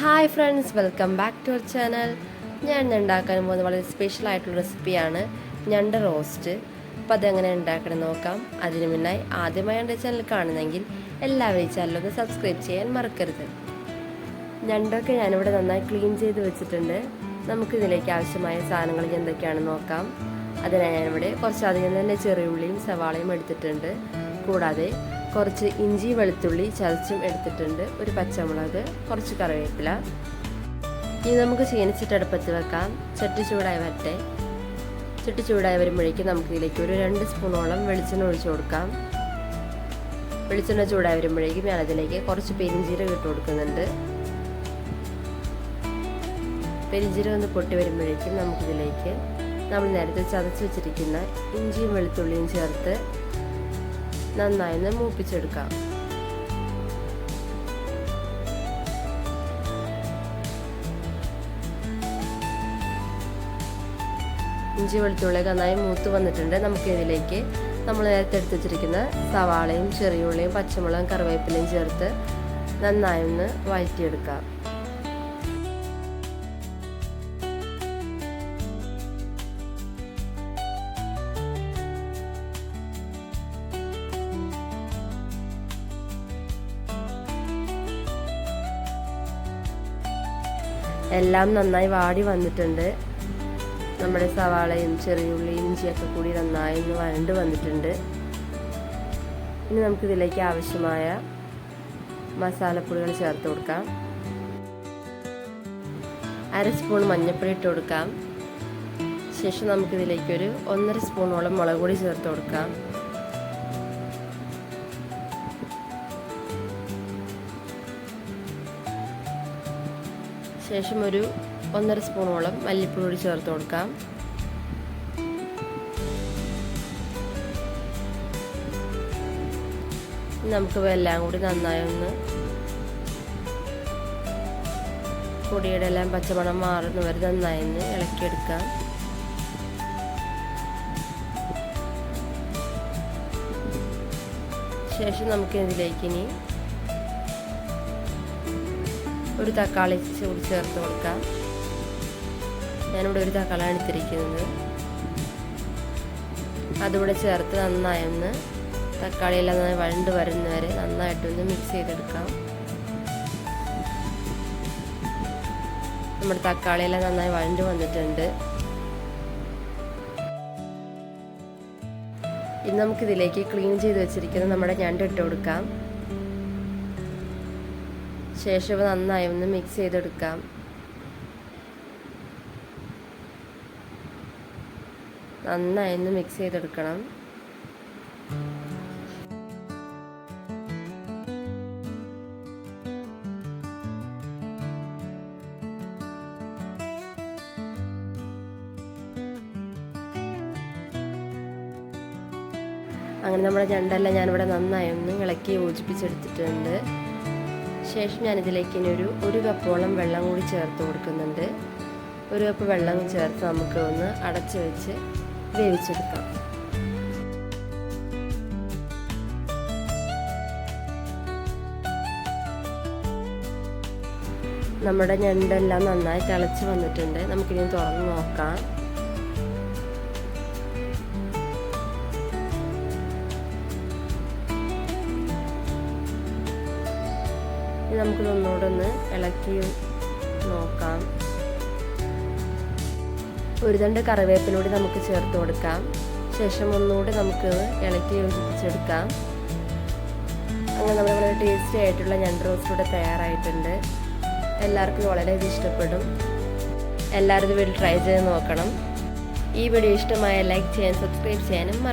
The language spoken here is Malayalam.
Hi friends welcome back to our channel ഞാൻ ഇന്ന് ഉണ്ടാക്കാൻ പോകുന്നത് വളരെ സ്പെഷ്യൽ ആയിട്ടുള്ള റെസിപ്പിയാണ് ഞണ്ട് റോസ്റ്റ് അപ്പോൾ അതെങ്ങനെ ഉണ്ടാക്കണം നോക്കാം. അതിനു മുന്നായി ആദ്യമായി എന്റെ ചാനൽ കാണുന്നെങ്കിൽ എല്ലാവരും ഈ ചാനലൊന്ന് സബ്സ്ക്രൈബ് ചെയ്യാൻ മറക്കരുത്. ഞണ്ടൊക്കെ ഞാനിവിടെ നന്നായി ക്ലീൻ ചെയ്ത് വെച്ചിട്ടുണ്ട്. നമുക്ക് ഇതിലേക്ക് ആവശ്യമായ സാധനങ്ങൾ എന്തൊക്കെയാണെന്ന് നോക്കാം. അതിനായി ഞാനിവിടെ കുറച്ചധികം തന്നെ ചെറിയുള്ളിയും സവാളയും എടുത്തിട്ടുണ്ട്. കൂടാതെ കുറച്ച് ഇഞ്ചി വെളുത്തുള്ളി ചതച്ചും എടുത്തിട്ടുണ്ട്. ഒരു പച്ചമുളക് കുറച്ച് കറിവേപ്പില. ഇനി നമുക്ക് ചീനച്ചിട്ടടുപ്പത്ത് വെക്കാം. ചട്ടി ചൂടായി വരട്ടെ. ചട്ടി ചൂടായി വരുമ്പോഴേക്കും നമുക്ക് ഇതിലേക്ക് ഒരു രണ്ട് സ്പൂണോളം വെളിച്ചെണ്ണ ഒഴിച്ചു കൊടുക്കാം. വെളിച്ചെണ്ണ ചൂടായി വരുമ്പോഴേക്കും ഞാൻ അതിലേക്ക് കുറച്ച് പെരിഞ്ചീരകം ഇട്ട് കൊടുക്കുന്നുണ്ട്. പെരിഞ്ചീരകം ഒന്ന് പൊട്ടി വരുമ്പോഴേക്കും നമുക്കിതിലേക്ക് നമ്മൾ നേരത്തെ ചതച്ച് വെച്ചിരിക്കുന്ന ഇഞ്ചിയും വെളുത്തുള്ളിയും ചേർത്ത് നന്നായി മൂപ്പിച്ചെടുക്കാം. ഇഞ്ചി വെളുത്തുള്ളി നന്നായി മൂത്ത് വന്നിട്ടുണ്ട്. നമുക്ക് ഇതിലേക്ക് നമ്മൾ നേരത്തെ എടുത്ത് വെച്ചിരിക്കുന്ന സവാളയും ചെറിയുള്ളിയും പച്ചമുളകും കറിവേപ്പിലയും ചേർത്ത് നന്നായി ഒന്ന് വഴറ്റിയെടുക്കാം. എല്ലാം നന്നായി വാടി വന്നിട്ടുണ്ട്. നമ്മുടെ സവാളയും ചെറിയുള്ളിയും ഇഞ്ചിയൊക്കെ കൂടി നന്നായി ഒന്ന് വരണ്ട് വന്നിട്ടുണ്ട്. ഇനി നമുക്ക് ഇതിലേക്ക് ആവശ്യമായ മസാലപ്പൊടികൾ ചേർത്ത് കൊടുക്കാം. അര സ്പൂൺ മഞ്ഞൾപ്പൊടി ഇട്ട് കൊടുക്കാം. ശേഷം നമുക്കിതിലേക്കൊരു ഒന്നര സ്പൂണോളം മുളക് പൊടി ചേർത്ത് കൊടുക്കാം. ശേഷം ഒരു ഒന്നര സ്പൂണോളം മല്ലിപ്പൊടി ചേർത്ത് കൊടുക്കാം. നമുക്ക് എല്ലാം കൂടി നന്നായി ഒന്ന് പൊടിയുടെ എല്ലാം പച്ചമണം മാറുന്ന വരെ നന്നായി ഒന്ന് ഇളക്കിയെടുക്കാം. ശേഷം നമുക്ക് ഇതിലേക്ക് ഇനി ഒരു തക്കാളി കൂടി ചേർത്ത് കൊടുക്കാം. ഞാനിവിടെ ഒരു തക്കാളിയാണ് എടുത്തിരിക്കുന്നത് അതുകൂടെ ചേർത്ത് നന്നായി ഒന്ന് തക്കാളിയെല്ലാം നന്നായി വഴണ്ട് വരുന്നവരെ നന്നായിട്ടൊന്ന് മിക്സ് ചെയ്തെടുക്കാം. നമ്മുടെ തക്കാളിയെല്ലാം നന്നായി വഴണ്ട് വന്നിട്ടുണ്ട്. ഇനി നമുക്കിതിലേക്ക് ക്ലീൻ ചെയ്ത് വെച്ചിരിക്കുന്ന നമ്മുടെ ഞണ്ട് ഇട്ട് കൊടുക്കാം. ശേഷം നന്നായി ഒന്ന് മിക്സ് ചെയ്തെടുക്കാം. നന്നായി ഒന്ന് മിക്സ് ചെയ്തെടുക്കണം. അങ്ങനെ നമ്മുടെ ഞണ്ടെല്ലാം ഞാനിവിടെ നന്നായി ഒന്ന് ഇളക്കി യോജിപ്പിച്ചെടുത്തിട്ടുണ്ട്. ശേഷം ഞാനിതിലേക്ക് ഇനി ഒരു ഒരു കപ്പോളം വെള്ളം കൂടി ചേർത്ത് കൊടുക്കുന്നുണ്ട്. ഒരു കപ്പ് വെള്ളം ചേർത്ത് നമുക്ക് ഒന്ന് അടച്ചു വെച്ച് വേവിച്ചെടുക്കാം. നമ്മുടെ ഞണ്ടെല്ലാം നന്നായി തിളച്ച് വന്നിട്ടുണ്ട്. നമുക്കിനി തുറന്ന് നോക്കാം. ഇനി നമുക്കിതൊന്നുകൂടെ ഒന്ന് ഇളക്കി നോക്കാം. ഒരു തണ്ട് കറിവേപ്പിലൂടെ നമുക്ക് ചേർത്ത് കൊടുക്കാം. ശേഷം ഒന്നുകൂടി നമുക്ക് ഇളക്കി യോജിപ്പിച്ചെടുക്കാം അങ്ങനെ നമ്മുടെ വളരെ ടേസ്റ്റി ആയിട്ടുള്ള ഞണ്ട് റോസ്റ്റ് ഇവിടെ തയ്യാറായിട്ടുണ്ട്. എല്ലാവർക്കും വളരെ ഇഷ്ടപ്പെടും. എല്ലാവരും ഇത് വീട്ടിൽ ട്രൈ ചെയ്ത് നോക്കണം. ഈ വീഡിയോ ഇഷ്ടമായ ലൈക്ക് ചെയ്യാൻ സബ്സ്ക്രൈബ് ചെയ്യാനും